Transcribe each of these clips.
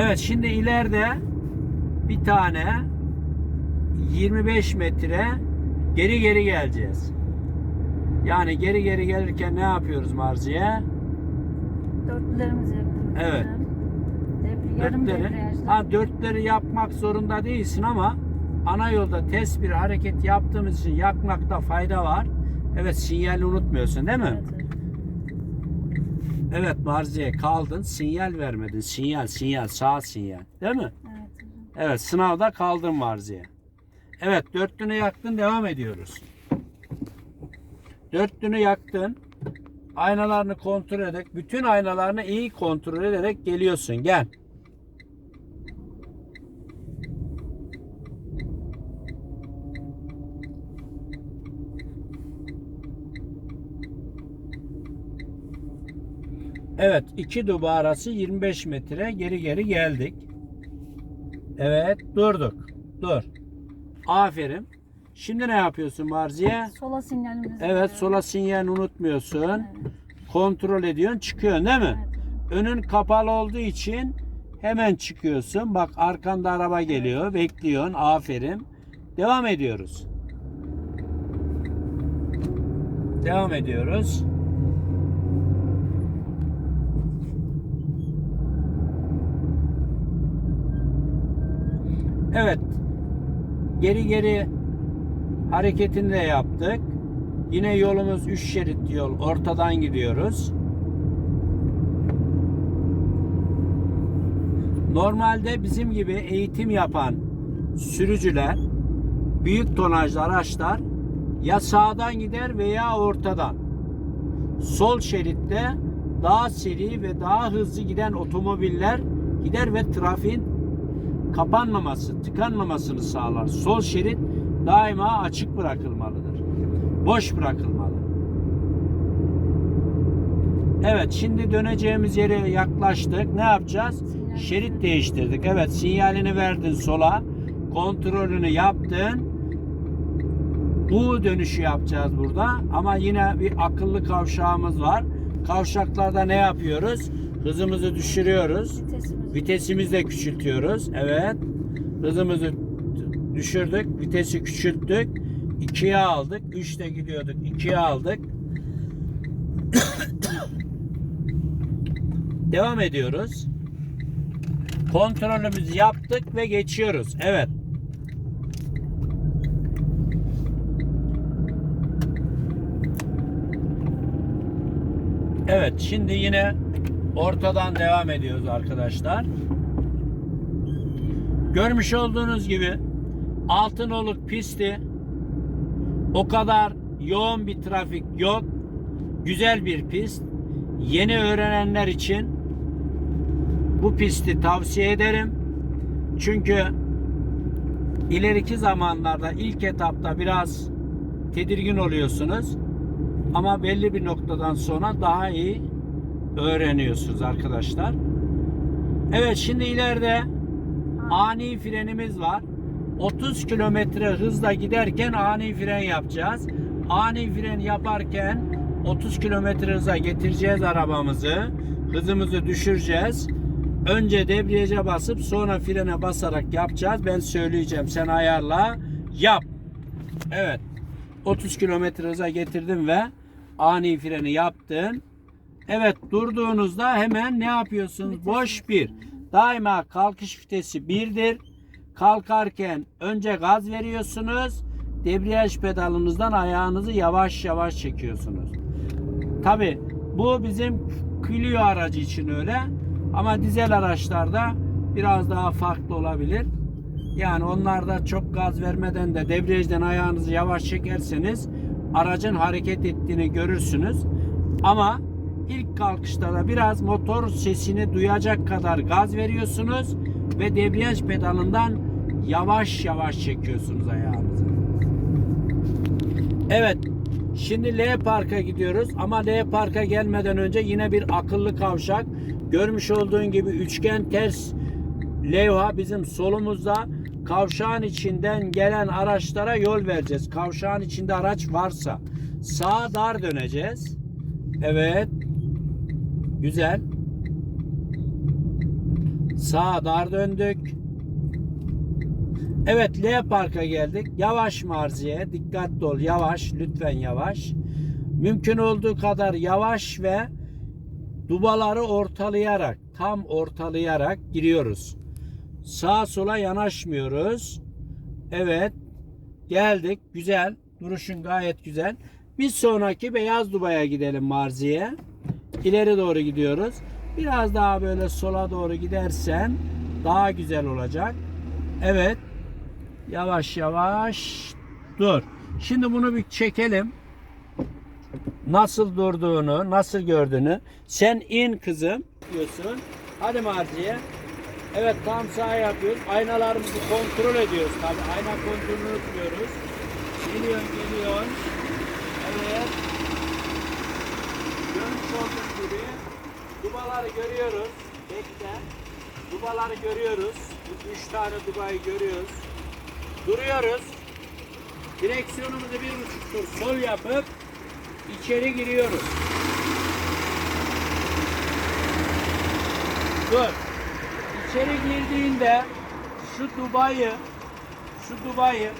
Evet şimdi ileride bir tane 25 metre geri geri geleceğiz. Yani geri geri gelirken ne yapıyoruz Marziye? Dörtlülerimizi yapıyoruz. Evet. Dörtleri, ha dörtleri yapmak zorunda değilsin ama ana yolda ters bir hareket yaptığımız için yakmakta fayda var. Evet sinyali unutmuyorsun değil mi? Evet, evet. Evet Marziye kaldın sinyal vermedin. Sinyal sinyal sağ sinyal değil mi? Evet. Evet sınavda kaldın Marziye. Evet dörtlünü yaktın devam ediyoruz. Dörtlünü yaktın. Aynalarını kontrol ederek, bütün aynalarını iyi kontrol ederek geliyorsun. Gel. Evet, iki duba arası 25 metre geri geri geldik. Evet, durduk. Dur. Aferin. Şimdi ne yapıyorsun Marziye? Sola sinyalimizi Evet, sola sinyal unutmuyorsun. Evet. Kontrol ediyorsun, çıkıyorsun değil mi? Evet. Önün kapalı olduğu için hemen çıkıyorsun. Bak arkanda araba geliyor, bekliyorsun. Aferin. Devam ediyoruz. Devam ediyoruz. Evet. Geri geri hareketini de yaptık. Yine yolumuz 3 şerit yol. Ortadan gidiyoruz. Normalde bizim gibi eğitim yapan sürücüler büyük tonajlı araçlar ya sağdan gider veya ortadan. Sol şeritte daha seri ve daha hızlı giden otomobiller gider ve trafiğin kapanmaması, tıkanmamasını sağlar. Sol şerit daima açık bırakılmalıdır. Boş bırakılmalı. Evet, şimdi döneceğimiz yere yaklaştık. Ne yapacağız? Şerit değiştirdik. Evet, sinyalini verdin sola. Kontrolünü yaptın. U dönüşü yapacağız burada. Ama yine bir akıllı kavşağımız var. Kavşaklarda ne yapıyoruz? Hızımızı düşürüyoruz. Vitesimiz. Vitesimizi de küçültüyoruz. Evet. Hızımızı düşürdük. Vitesi küçülttük. 2'ye aldık. 3'te gidiyorduk. 2'ye aldık. Devam ediyoruz. Kontrolümüzü yaptık ve geçiyoruz. Evet. Evet, şimdi yine ortadan devam ediyoruz arkadaşlar. Görmüş olduğunuz gibi Altınoluk pisti o kadar yoğun bir trafik yok. Güzel bir pist. Yeni öğrenenler için bu pisti tavsiye ederim. Çünkü ileriki zamanlarda ilk etapta biraz tedirgin oluyorsunuz. Ama belli bir noktadan sonra daha iyi öğreniyorsunuz arkadaşlar. Evet şimdi ileride ani frenimiz var. 30 kilometre hızla giderken ani fren yapacağız. Ani fren yaparken 30 kilometre hıza getireceğiz arabamızı. Hızımızı düşüreceğiz. Önce debriyaja basıp sonra frene basarak yapacağız. Ben söyleyeceğim. Sen ayarla. Yap. Evet. 30 kilometre hıza getirdim ve ani freni yaptın. Evet durduğunuzda hemen ne yapıyorsunuz? Boş bir. Daima kalkış vitesi birdir. Kalkarken önce gaz veriyorsunuz. Debriyaj pedalınızdan ayağınızı yavaş yavaş çekiyorsunuz. Tabi bu bizim Clio aracı için öyle. Ama dizel araçlarda biraz daha farklı olabilir. Yani onlarda çok gaz vermeden de debriyajdan ayağınızı yavaş çekerseniz aracın hareket ettiğini görürsünüz. Ama ilk kalkışta da biraz motor sesini duyacak kadar gaz veriyorsunuz ve debriyaj pedalından yavaş yavaş çekiyorsunuz ayağınızı. Evet. Şimdi L Park'a gidiyoruz ama L Park'a gelmeden önce yine bir akıllı kavşak. Görmüş olduğun gibi üçgen ters levha bizim solumuzda kavşağın içinden gelen araçlara yol vereceğiz. Kavşağın içinde araç varsa sağa dar döneceğiz. Evet. Güzel. Sağa dar döndük. Evet L parka geldik. Yavaş marziye. Dikkatli ol. Yavaş. Lütfen yavaş. Mümkün olduğu kadar yavaş ve dubaları ortalayarak, tam ortalayarak giriyoruz. Sağa sola yanaşmıyoruz. Evet. Geldik. Güzel. Duruşun gayet güzel. Bir sonraki beyaz dubaya gidelim marziye. İleri doğru gidiyoruz. Biraz daha böyle sola doğru gidersen daha güzel olacak. Evet. Yavaş yavaş dur. Şimdi bunu bir çekelim. Nasıl durduğunu, nasıl gördüğünü. Sen in kızım diyorsun. Hadi marziye. Evet tam sağ yapıyoruz. Aynalarımızı kontrol ediyoruz. Tabii ayna kontrolünü unutmuyoruz. Geliyor geliyor. Evet. Olduğunuz gibi dubaları görüyoruz. Bekle. Dubaları görüyoruz. Bu Üç tane dubayı görüyoruz. Duruyoruz. Direksiyonumuzu bir buçuk tur sol yapıp içeri giriyoruz. Dur. İçeri girdiğinde şu dubayı şu dubayı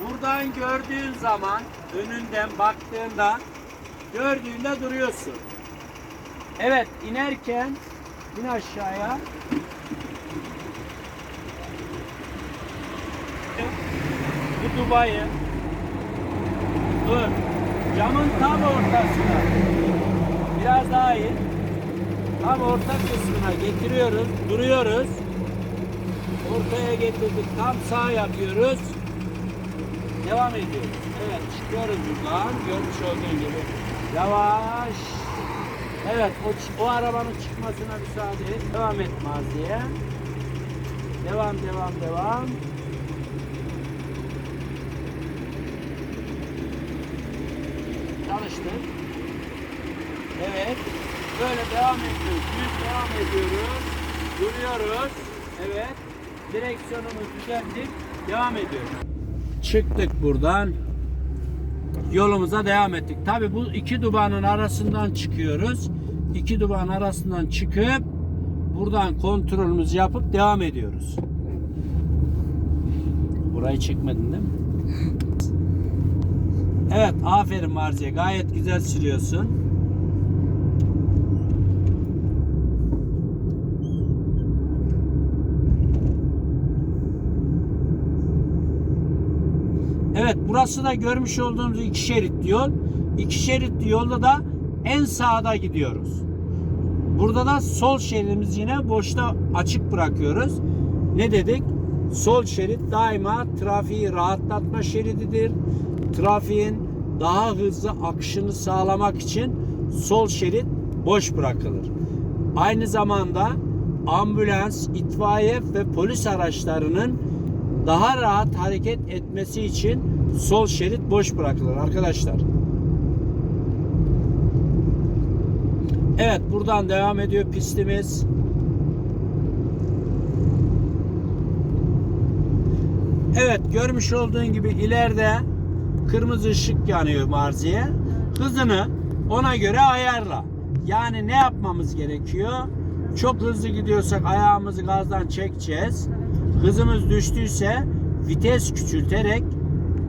buradan gördüğün zaman önünden baktığında gördüğünde duruyorsun. Evet inerken in aşağıya. Bu Dubai'yi dur. Camın tam ortasına. Biraz daha iyi tam orta kısmına getiriyoruz duruyoruz. Ortaya getirdik tam sağ yapıyoruz. Devam ediyoruz. Evet çıkıyoruz buradan. Görmüş olduğun gibi. Yavaş evet o, o arabanın çıkmasına müsaade et devam et maziye devam devam devam çalıştık. Evet. Böyle devam ediyoruz. Düz devam ediyoruz. Duruyoruz. Evet. Direksiyonumuzu düzelttik. Devam ediyoruz. Çıktık buradan. Yolumuza devam ettik. Tabi bu iki dubanın arasından çıkıyoruz. İki dubanın arasından çıkıp buradan kontrolümüzü yapıp devam ediyoruz. Burayı çekmedin değil mi? Evet aferin Marziye gayet güzel sürüyorsun. Evet burası da görmüş olduğumuz iki şeritli yol. İki şeritli yolda da en sağda gidiyoruz. Burada da sol şeridimizi yine boşta açık bırakıyoruz. Ne dedik? Sol şerit daima trafiği rahatlatma şerididir. Trafiğin daha hızlı akışını sağlamak için sol şerit boş bırakılır. Aynı zamanda ambulans, itfaiye ve polis araçlarının daha rahat hareket etmesi için sol şerit boş bırakılır arkadaşlar. Evet buradan devam ediyor pistimiz. Evet görmüş olduğun gibi ileride kırmızı ışık yanıyor marziye. Hızını ona göre ayarla. Yani ne yapmamız gerekiyor? Çok hızlı gidiyorsak ayağımızı gazdan çekeceğiz. Hızımız düştüyse vites küçülterek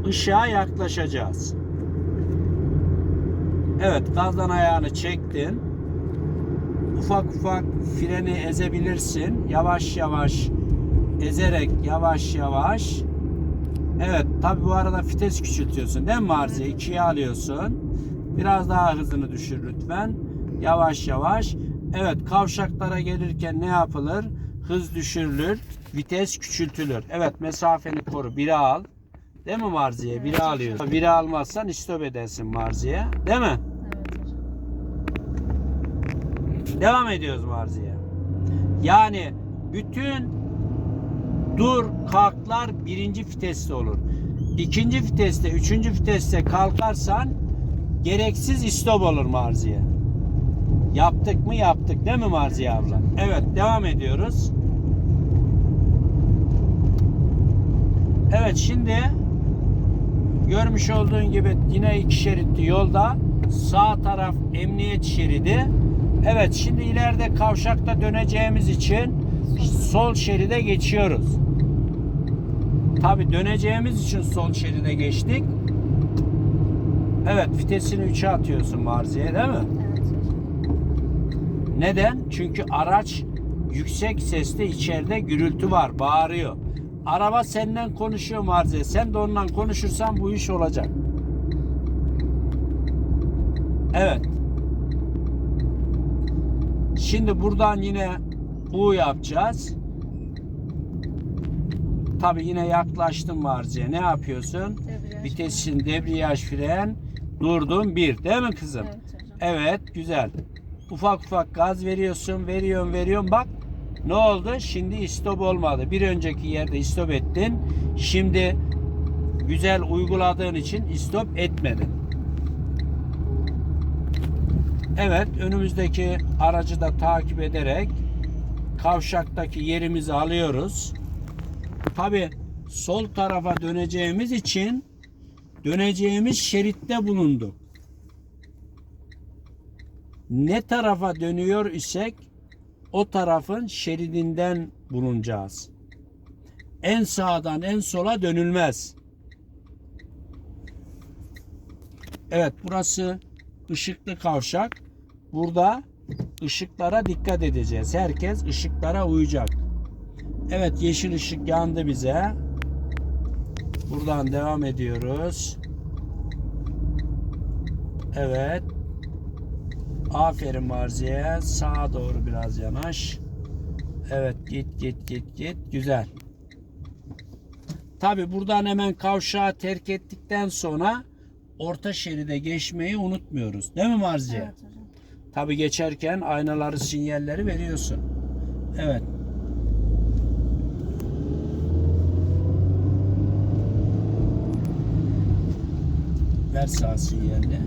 ışığa yaklaşacağız. Evet gazdan ayağını çektin. Ufak ufak freni ezebilirsin. Yavaş yavaş ezerek yavaş yavaş. Evet tabi bu arada vites küçültüyorsun değil mi Marziye? İkiye alıyorsun. Biraz daha hızını düşür lütfen. Yavaş yavaş. Evet kavşaklara gelirken ne yapılır? Hız düşürülür. Vites küçültülür. Evet mesafeni koru. Biri al. Değil mi Marziye? Biri alıyorsun. Biri almazsan istop edersin Marziye. Değil mi? Evet hocam. Devam ediyoruz Marziye. Yani bütün dur kalklar birinci viteste olur. İkinci viteste, üçüncü viteste kalkarsan gereksiz istop olur Marziye. Yaptık mı yaptık değil mi Marziye abla? Evet devam ediyoruz. Evet şimdi görmüş olduğun gibi yine iki şeritli yolda sağ taraf emniyet şeridi. Evet şimdi ileride kavşakta döneceğimiz için sol şeride geçiyoruz. Tabi döneceğimiz için sol şeride geçtik. Evet vitesini 3'e atıyorsun Marziye değil mi? Evet. Neden? Çünkü araç yüksek sesle içeride gürültü var, bağırıyor. Araba senden konuşuyor Marziye. Sen de ondan konuşursan bu iş olacak. Evet. Şimdi buradan yine U yapacağız. Tabi yine yaklaştım Marziye. Ne yapıyorsun? Debriyaj. Vitesin, debriyaj, fren, durdum bir. Değil mi kızım? Evet hocam. Evet güzel. Ufak ufak gaz veriyorsun, veriyorsun, veriyorsun. Bak ne oldu? Şimdi istop olmadı. Bir önceki yerde istop ettin. Şimdi güzel uyguladığın için istop etmedin. Evet önümüzdeki aracı da takip ederek kavşaktaki yerimizi alıyoruz. Tabi sol tarafa döneceğimiz için döneceğimiz şeritte bulunduk ne tarafa dönüyor isek o tarafın şeridinden bulunacağız. En sağdan en sola dönülmez. Evet burası ışıklı kavşak. Burada ışıklara dikkat edeceğiz. Herkes ışıklara uyacak. Evet yeşil ışık yandı bize. Buradan devam ediyoruz. Evet. Aferin Marziye. Sağa doğru biraz yanaş. Evet git git git git. Güzel. Tabi buradan hemen kavşağı terk ettikten sonra orta şeride geçmeyi unutmuyoruz. Değil mi Marziye? Evet hocam. Tabi geçerken aynaları sinyalleri veriyorsun. Evet. Ver sağ sinyalini.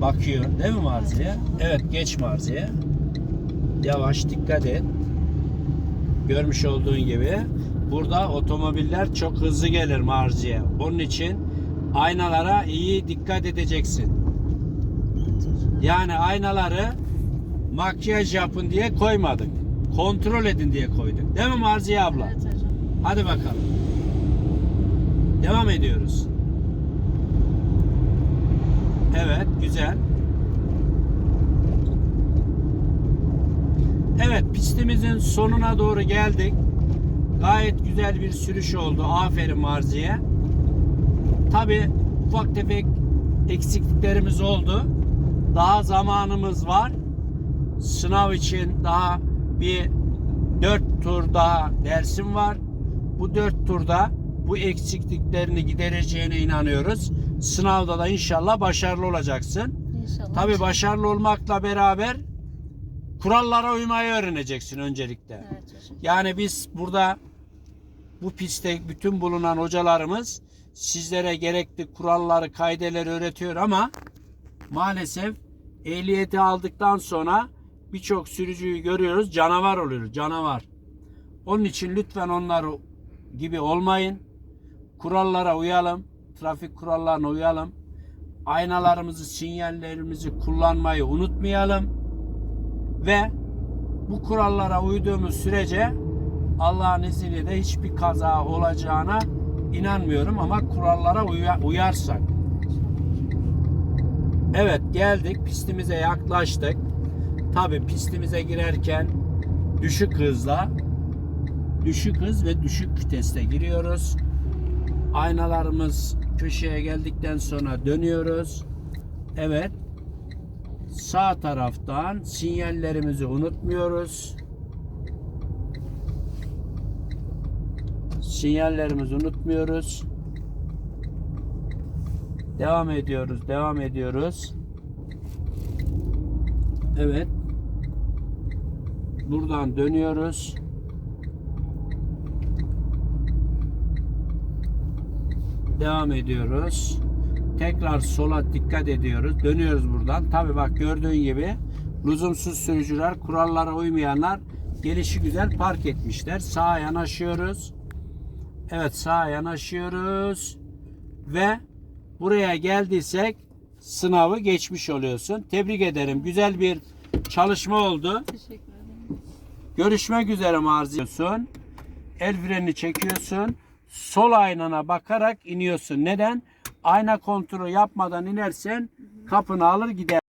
Bakıyor değil mi Marziye? Evet geç Marziye. Yavaş dikkat et. Görmüş olduğun gibi burada otomobiller çok hızlı gelir Marziye. Onun için aynalara iyi dikkat edeceksin. Yani aynaları makyaj yapın diye koymadık. Kontrol edin diye koyduk. Değil mi Marziye abla? Evet hocam. Hadi bakalım. Devam ediyoruz. Evet, güzel. Evet, pistimizin sonuna doğru geldik. Gayet güzel bir sürüş oldu. Aferin Marziye. Tabi ufak tefek eksikliklerimiz oldu. Daha zamanımız var. Sınav için daha bir dört tur daha dersim var. Bu dört turda bu eksikliklerini gidereceğine inanıyoruz. Sınavda da inşallah başarılı olacaksın. İnşallah. Tabi başarılı olmakla beraber kurallara uymayı öğreneceksin öncelikle. Evet hocam. Yani biz burada bu pistte bütün bulunan hocalarımız sizlere gerekli kuralları, kaideleri öğretiyor ama maalesef ehliyeti aldıktan sonra birçok sürücüyü görüyoruz canavar oluyor, canavar. Onun için lütfen onları gibi olmayın. Kurallara uyalım, trafik kurallarına uyalım. Aynalarımızı, sinyallerimizi kullanmayı unutmayalım ve bu kurallara uyduğumuz sürece Allah'ın izniyle de hiçbir kaza olacağına inanmıyorum ama kurallara uya- uyarsak. Evet geldik pistimize yaklaştık. Tabi pistimize girerken düşük hızla düşük hız ve düşük viteste giriyoruz. Aynalarımız köşeye geldikten sonra dönüyoruz. Evet sağ taraftan sinyallerimizi unutmuyoruz. Sinyallerimizi unutmuyoruz. Devam ediyoruz, devam ediyoruz. Evet. Buradan dönüyoruz. Devam ediyoruz. Tekrar sola dikkat ediyoruz. Dönüyoruz buradan. Tabi bak gördüğün gibi lüzumsuz sürücüler, kurallara uymayanlar gelişi güzel park etmişler. Sağa yanaşıyoruz. Evet sağa yanaşıyoruz. Ve buraya geldiysek sınavı geçmiş oluyorsun. Tebrik ederim. Güzel bir çalışma oldu. Teşekkür ederim. Görüşmek üzere marziyorsun. El freni çekiyorsun. Sol aynana bakarak iniyorsun. Neden? Ayna kontrolü yapmadan inersen kapını alır gider.